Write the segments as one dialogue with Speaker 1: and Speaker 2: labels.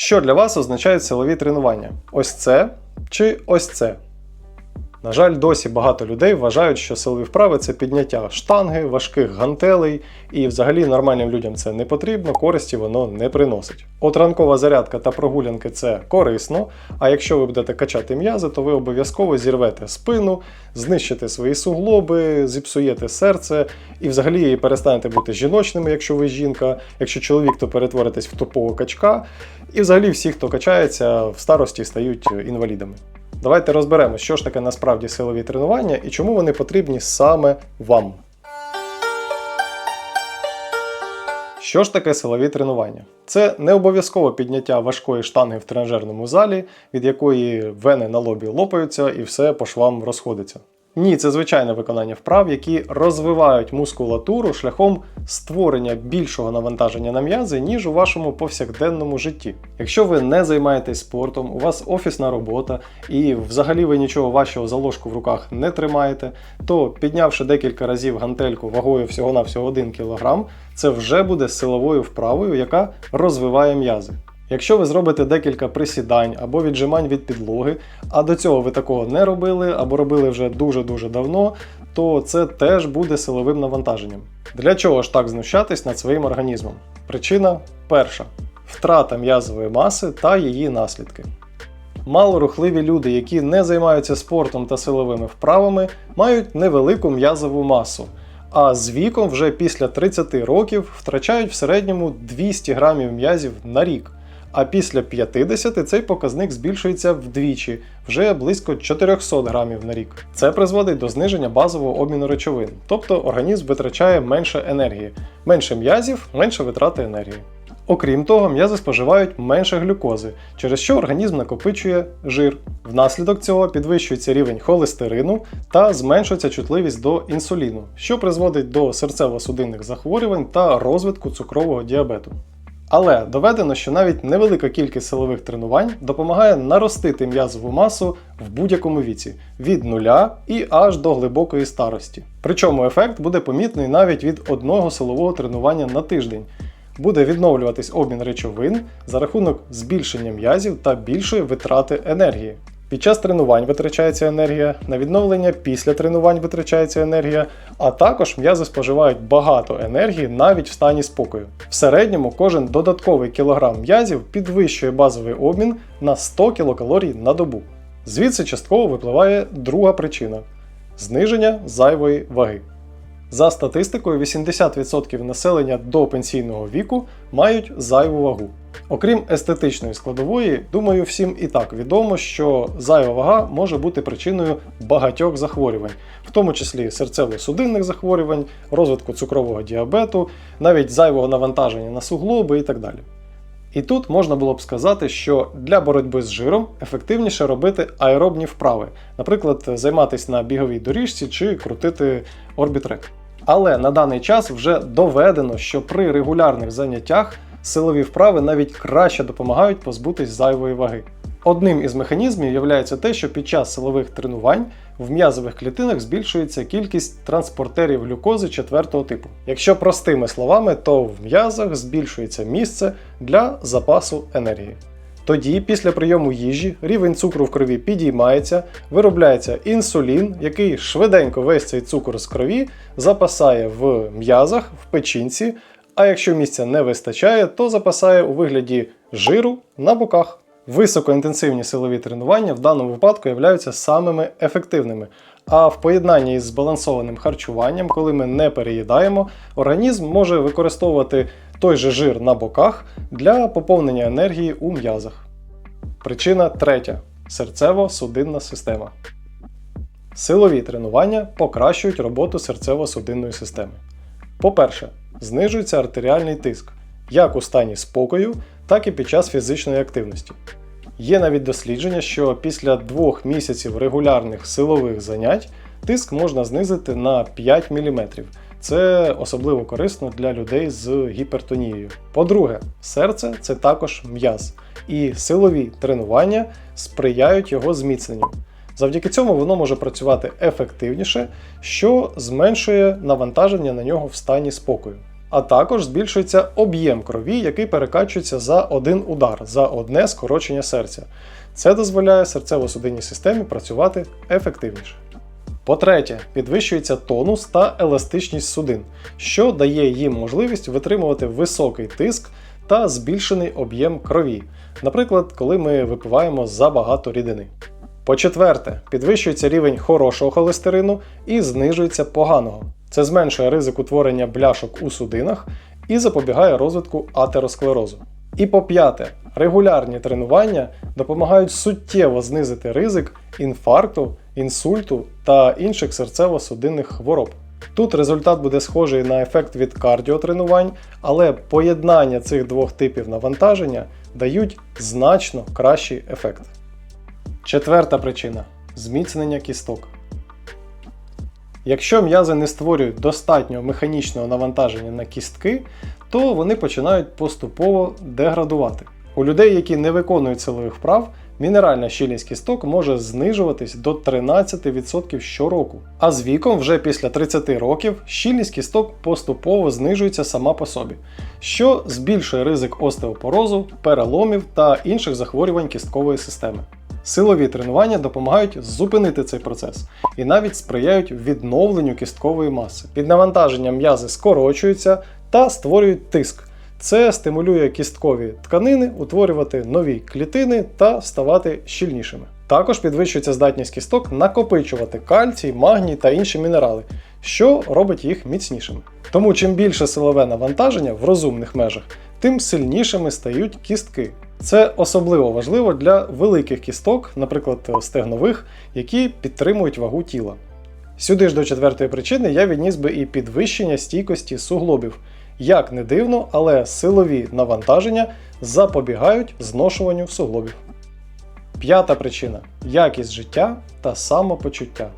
Speaker 1: Що для вас означають силові тренування? Ось це чи ось це? На жаль, досі багато людей вважають, що силові вправи це підняття штанги, важких гантелей, і взагалі нормальним людям це не потрібно, користі воно не приносить. От ранкова зарядка та прогулянки це корисно, а якщо ви будете качати м'язи, то ви обов'язково зірвете спину, знищите свої суглоби, зіпсуєте серце і взагалі перестанете бути жіночними, якщо ви жінка, якщо чоловік, то перетворитесь в тупого качка. І взагалі всі, хто качається, в старості стають інвалідами. Давайте розберемо, що ж таке насправді силові тренування і чому вони потрібні саме вам. Що ж таке силові тренування? Це не обов'язково підняття важкої штанги в тренажерному залі, від якої вени на лобі лопаються і все по швам розходиться. Ні, це звичайне виконання вправ, які розвивають мускулатуру шляхом створення більшого навантаження на м'язи, ніж у вашому повсякденному житті. Якщо ви не займаєтесь спортом, у вас офісна робота і взагалі ви нічого важчого за ложку в руках не тримаєте, то піднявши декілька разів гантельку вагою всього-навсього 1 кг, це вже буде силовою вправою, яка розвиває м'язи. Якщо ви зробите декілька присідань або віджимань від підлоги, а до цього ви такого не робили або робили вже дуже-дуже давно, то це теж буде силовим навантаженням. Для чого ж так знущатись над своїм організмом? Причина перша втрата м'язової маси та її наслідки. Малорухливі люди, які не займаються спортом та силовими вправами, мають невелику м'язову масу. А з віком вже після 30 років втрачають в середньому 200 грамів м'язів на рік. А після 50 цей показник збільшується вдвічі, вже близько 400 грамів на рік. Це призводить до зниження базового обміну речовин, тобто організм витрачає менше енергії, менше м'язів, менше витрати енергії. Окрім того, м'язи споживають менше глюкози, через що організм накопичує жир. Внаслідок цього підвищується рівень холестерину та зменшується чутливість до інсуліну, що призводить до серцево-судинних захворювань та розвитку цукрового діабету. Але доведено, що навіть невелика кількість силових тренувань допомагає наростити м'язову масу в будь-якому віці від нуля і аж до глибокої старості. Причому ефект буде помітний навіть від одного силового тренування на тиждень. Буде відновлюватись обмін речовин за рахунок збільшення м'язів та більшої витрати енергії. Під час тренувань витрачається енергія, на відновлення після тренувань витрачається енергія, а також м'язи споживають багато енергії навіть в стані спокою. В середньому кожен додатковий кілограм м'язів підвищує базовий обмін на 100 кілокалорій на добу. Звідси частково випливає друга причина зниження зайвої ваги. За статистикою, 80% населення до пенсійного віку мають зайву вагу. Окрім естетичної складової, думаю, всім і так відомо, що зайва вага може бути причиною багатьох захворювань, в тому числі серцево-судинних захворювань, розвитку цукрового діабету, навіть зайвого навантаження на суглоби і так далі. І тут можна було б сказати, що для боротьби з жиром ефективніше робити аеробні вправи, наприклад, займатися на біговій доріжці чи крутити орбітрек. Але на даний час вже доведено, що при регулярних заняттях силові вправи навіть краще допомагають позбутись зайвої ваги. Одним із механізмів є те, що під час силових тренувань в м'язових клітинах збільшується кількість транспортерів глюкози четвертого типу. Якщо простими словами, то в м'язах збільшується місце для запасу енергії. Тоді, після прийому їжі, рівень цукру в крові підіймається, виробляється інсулін, який швиденько весь цей цукор з крові запасає в м'язах, в печінці, а якщо місця не вистачає, то запасає у вигляді жиру на боках. Високоінтенсивні силові тренування в даному випадку являються самими ефективними. А в поєднанні із збалансованим харчуванням, коли ми не переїдаємо, організм може використовувати той же жир на боках для поповнення енергії у м'язах. Причина третя серцево-судинна система. Силові тренування покращують роботу серцево-судинної системи. По-перше, знижується артеріальний тиск як у стані спокою, так і під час фізичної активності. Є навіть дослідження, що після двох місяців регулярних силових занять тиск можна знизити на 5 мм. Це особливо корисно для людей з гіпертонією. По-друге, серце це також м'яз, і силові тренування сприяють його зміцненню. Завдяки цьому воно може працювати ефективніше, що зменшує навантаження на нього в стані спокою. А також збільшується об'єм крові, який перекачується за один удар, за одне скорочення серця. Це дозволяє серцево-судинній системі працювати ефективніше. По-третє, підвищується тонус та еластичність судин, що дає їм можливість витримувати високий тиск та збільшений об'єм крові, наприклад, коли ми випиваємо забагато рідини. По-четверте, підвищується рівень хорошого холестерину і знижується поганого. Це зменшує ризик утворення бляшок у судинах і запобігає розвитку атеросклерозу. І по-п'яте, регулярні тренування допомагають суттєво знизити ризик інфаркту, інсульту та інших серцево-судинних хвороб. Тут результат буде схожий на ефект від кардіотренувань, але поєднання цих двох типів навантаження дають значно кращий ефект. Четверта причина зміцнення кісток. Якщо м'язи не створюють достатньо механічного навантаження на кістки, то вони починають поступово деградувати. У людей, які не виконують силових вправ, мінеральна щільність кісток може знижуватись до 13% щороку. А з віком, вже після 30 років, щільність кісток поступово знижується сама по собі, що збільшує ризик остеопорозу, переломів та інших захворювань кісткової системи. Силові тренування допомагають зупинити цей процес і навіть сприяють відновленню кісткової маси. Під навантаженням м'язи скорочуються та створюють тиск. Це стимулює кісткові тканини утворювати нові клітини та ставати щільнішими. Також підвищується здатність кісток накопичувати кальцій, магній та інші мінерали, що робить їх міцнішими. Тому чим більше силове навантаження в розумних межах, тим сильнішими стають кістки. Це особливо важливо для великих кісток, наприклад, стегнових, які підтримують вагу тіла. Сюди ж до четвертої причини я відніс би і підвищення стійкості суглобів. Як не дивно, але силові навантаження запобігають зношуванню суглобів. П'ята причина якість життя та самопочуття.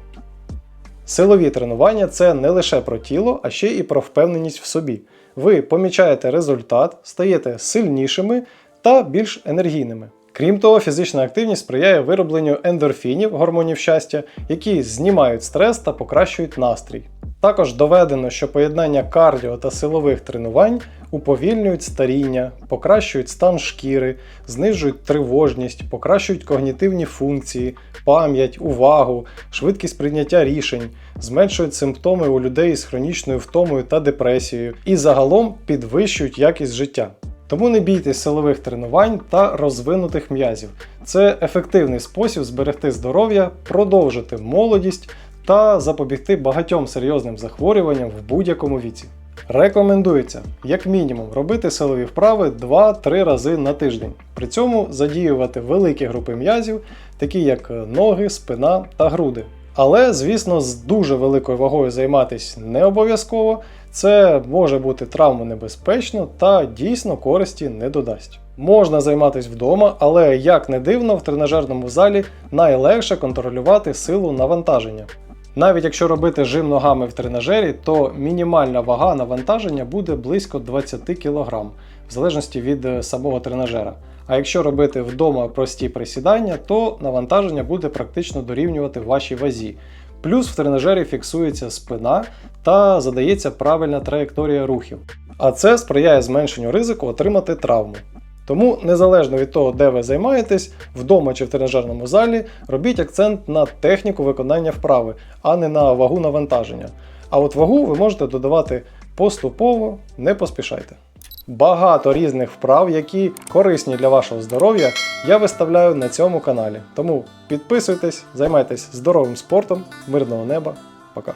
Speaker 1: Силові тренування це не лише про тіло, а ще і про впевненість в собі. Ви помічаєте результат, стаєте сильнішими та більш енергійними. Крім того, фізична активність сприяє виробленню ендорфінів, гормонів щастя, які знімають стрес та покращують настрій. Також доведено, що поєднання кардіо та силових тренувань уповільнюють старіння, покращують стан шкіри, знижують тривожність, покращують когнітивні функції, пам'ять, увагу, швидкість прийняття рішень, зменшують симптоми у людей з хронічною втомою та депресією і загалом підвищують якість життя. Тому не бійтесь силових тренувань та розвинутих м'язів. Це ефективний спосіб зберегти здоров'я, продовжити молодість та запобігти багатьом серйозним захворюванням в будь-якому віці. Рекомендується, як мінімум, робити силові вправи 2-3 рази на тиждень. При цьому задіювати великі групи м'язів, такі як ноги, спина та груди. Але, звісно, з дуже великою вагою займатися не обов'язково, це може бути травмонебезпечно та дійсно користі не додасть. Можна займатися вдома, але як не дивно, в тренажерному залі найлегше контролювати силу навантаження. Навіть якщо робити жим ногами в тренажері, то мінімальна вага навантаження буде близько 20 кг, в залежності від е, самого тренажера. А якщо робити вдома прості присідання, то навантаження буде практично дорівнювати вашій вазі. Плюс в тренажері фіксується спина та задається правильна траєкторія рухів. А це сприяє зменшенню ризику отримати травму. Тому, незалежно від того, де ви займаєтесь, вдома чи в тренажерному залі, робіть акцент на техніку виконання вправи, а не на вагу навантаження. А от вагу ви можете додавати поступово, не поспішайте. Багато різних вправ, які корисні для вашого здоров'я, я виставляю на цьому каналі. Тому підписуйтесь, займайтесь здоровим спортом, мирного неба. Пока!